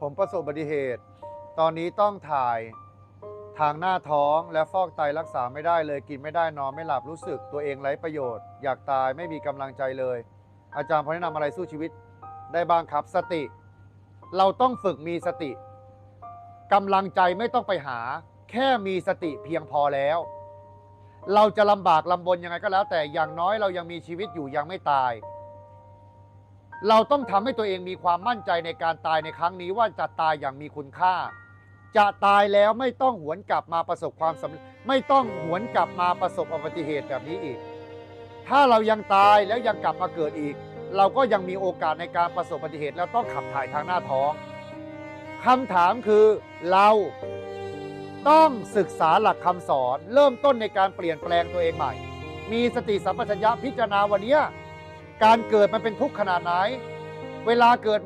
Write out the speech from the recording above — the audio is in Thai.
ผมประสบอุบัติเหตุ ตอนนี้ต้องถ่ายทางหน้าท้องและฟอกไตรักษาไม่ได้เลยกินไม่ได้นอนไม่หลับรู้สึกตัวเองไร้ประโยชน์ อยากตายไม่มีกำลังใจเลย อาจารย์พอแนะนำอะไรสู้ชีวิตได้บ้างครับสติ เราต้องฝึกมีสติกำลังใจไม่ต้องไปหา แค่มีสติเพียงพอแล้ว เราจะลำบากลำบนยังไงก็แล้ว แต่อย่างน้อยเรายังมีชีวิตอยู่ยังไม่ตาย เราต้องทำให้ตัวเองมีความมั่นใจในการตายในครั้งนี้ว่าจะตายอย่างมีคุณค่า จะตายแล้วไม่ต้องหวนกลับมาประสบความสำเร็จไม่ต้องหวนกลับมาประสบอุบัติเหตุแบบนี้อีก ถ้าเรายังตายแล้วยังกลับมาเกิดอีก เราก็ยังมีโอกาสในการประสบอุบัติเหตุแล้วต้องขับถ่ายทางหน้าท้องคำถามคือเราต้องศึกษาหลักคำสอน เริ่มต้นในการเปลี่ยนแปลงตัวเองใหม่ มีสติสัมปชัญญะพิจารณาวันนี้ การเกิดมันเป็นทุกข์ขนาดไหน เวลาเกิดมา